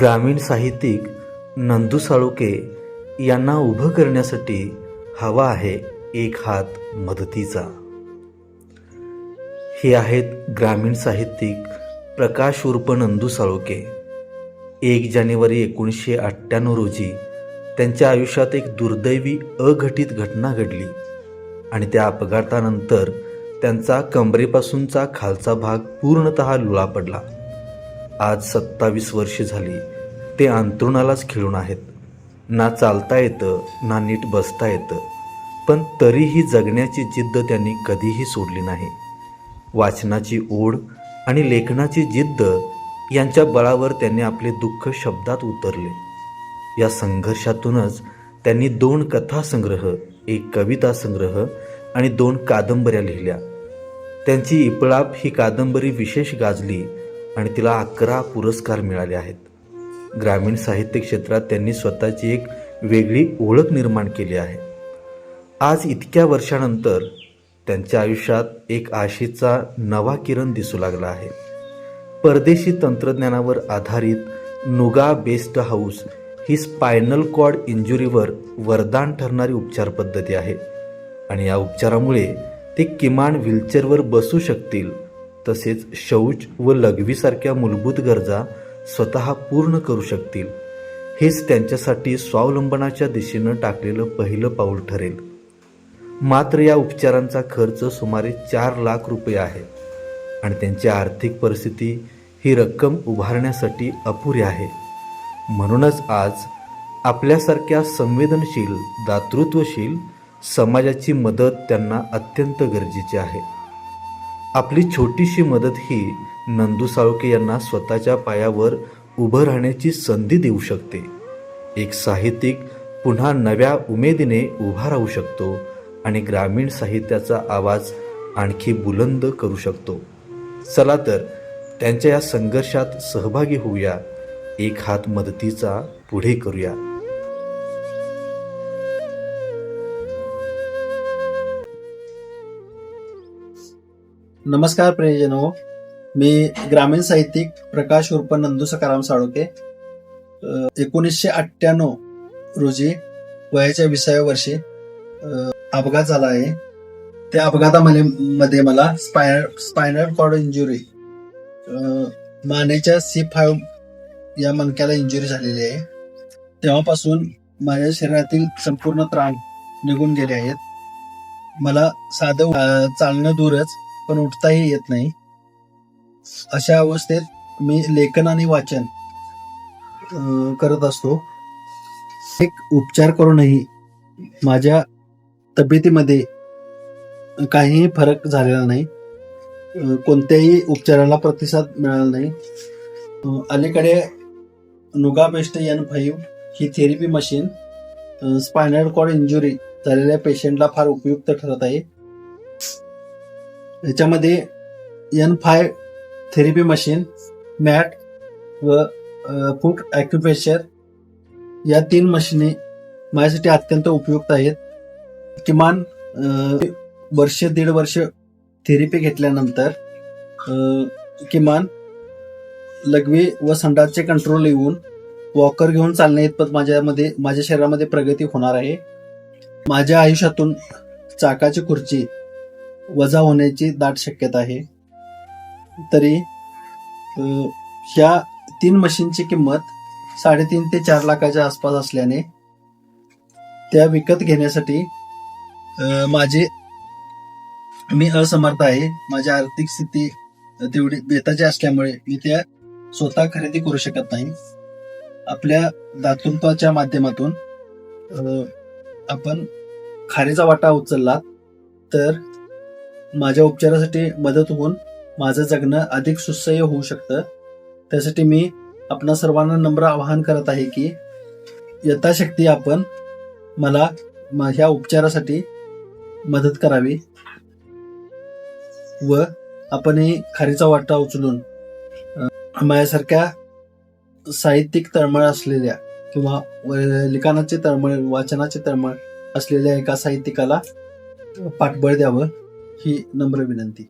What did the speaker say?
ग्रामीण साहित्यिक नंदू साळुके यांना उभं करण्यासाठी हवा आहे एक हात मदतीचा. हे आहेत ग्रामीण साहित्यिक प्रकाश उर्फ नंदू साळुके. एक जानेवारी एकोणीसशे अठ्ठ्याण्णव रोजी त्यांच्या आयुष्यात एक दुर्दैवी अघटित घटना घडली आणि त्या अपघातानंतर त्यांचा कमरेपासूनचा खालचा भाग पूर्णत लुळा पडला. आज सत्तावीस वर्ष झाली. ते अंतरुणालाच खिळून आहेत. ना चालता येतं ना नीट बसता येतं. पण तरीही जगण्याची जिद्द त्यांनी कधीही सोडली नाही. वाचनाची ओढ आणि लेखनाची जिद्द यांच्या बळावर त्यांनी आपले दुःख शब्दात उतरले. या संघर्षातूनच त्यांनी दोन कथासंग्रह एक कविता संग्रह आणि दोन कादंबऱ्या लिहिल्या. त्यांची इपळाप ही कादंबरी विशेष गाजली आणि तिला अकरा पुरस्कार मिळाले आहेत. ग्रामीण साहित्य क्षेत्रात त्यांनी स्वतःची एक वेगळी ओळख निर्माण केली आहे. आज इतक्या वर्षानंतर त्यांच्या आयुष्यात एक आशेचा नवा किरण दिसू लागला आहे. परदेशी तंत्रज्ञानावर आधारित नुगा बेस्ट हाऊस ही स्पायनल कॉर्ड इंजुरीवर वरदान ठरणारी उपचार पद्धती आहे आणि या उपचारामुळे ते किमान व्हीलचेअरवर बसू शकतील तसेच शौच व लघवीसारख्या मूलभूत गरजा स्वतः पूर्ण करू शकतील. हेच त्यांच्यासाठी स्वावलंबनाच्या दिशेनं टाकलेलं पहिलं पाऊल ठरेल. मात्र या उपचारांचा खर्च सुमारे चार लाख रुपये आहे आणि त्यांची आर्थिक परिस्थिती ही रक्कम उभारण्यासाठी अपुरी आहे. म्हणूनच आज आपल्यासारख्या संवेदनशील दातृत्वशील समाजाची मदत त्यांना अत्यंत गरजेची आहे. आपली छोटीशी मदत ही नंदू साळुके यांना स्वतःच्या पायावर उभं राहण्याची संधी देऊ शकते. एक साहित्यिक पुन्हा नव्या उमेदीने उभा राहू शकतो आणि ग्रामीण साहित्याचा आवाज आणखी बुलंद करू शकतो. चला तर त्यांच्या या संघर्षात सहभागी होऊया. एक हात मदतीचा पुढे करूया. नमस्कार प्रियजनो. मी ग्रामीण साहित्यिक प्रकाश उर्फ नंदू सकाराम साळुके. एकोणीसशे अठ्ठ्याण्णव रोजी वयाच्या विसाव्या वर्षी अपघात झाला आहे. त्या अपघातामध्ये मध्ये मला स्पाय स्पायनल कॉर्ड इंजुरी मानेच्या सी फाईव्ह या मणक्याला इंजुरी झालेली आहे. तेव्हापासून माझ्या शरीरातील संपूर्ण त्राण निघून गेले आहेत. मला साधं चालणं दूरच पण उठताही येत नाही. अशा अवस्थेत मी लेखन आणि वाचन करत असतो. एक उपचार करूनही माझ्या तब्येतीमध्ये काहीही फरक झालेला नाही. कोणत्याही उपचाराला प्रतिसाद मिळाला नाही. अलीकडे नुगा बेस्ट एन फाईव्ह ही therapy machine spinal cord injury झालेल्या पेशंटला फार उपयुक्त ठरत आहे. याच्यामध्ये N five therapy machine mat व फूट ॲक्युप्रेशर या तीन मशिनी माझ्यासाठी अत्यंत उपयुक्त आहेत. किमान वर्ष दीड वर्ष थेरपी घेतल्यानंतर किमान लघवी व संडासचे कंट्रोल येऊन वॉकर घेऊन चालणे इतपत माझ्यामध्ये माझ्या शरीरामध्ये प्रगती होणार आहे. माझ्या आयुष्यातून चाकाची खुर्ची वजा होण्याची दाट शक्यता आहे. तरी ह्या तीन मशीनची किंमत साडेतीन ते चार लाखाच्या आसपास असल्याने त्या विकत घेण्यासाठी माझे मी असमर्थ आहे. माझी आर्थिक स्थिती तेवढी बेताची असल्यामुळे मी त्या स्वतः खरेदी करू शकत नाही. आपल्या दातृत्वाच्या माध्यमातून आपण खारीचा वाटा उचलला तर माझ्या उपचारासाठी मदत होऊन माझं जगणं अधिक सुसह्य होऊ शकतं. त्यासाठी मी आपणा सर्वांना नम्र आवाहन करत आहे की यथाशक्ती आपण मला म- ह्या उपचारासाठी मदत करावी व आपणही खारीचा वाटा उचलून माझ्यासारख्या साहित्यिक तळमळ असलेल्या किंवा व- लिखाणाची तळमळ वाचनाची तळमळ असलेल्या एका साहित्यिकाला पाठबळ द्यावं. ही नम्र विनंती.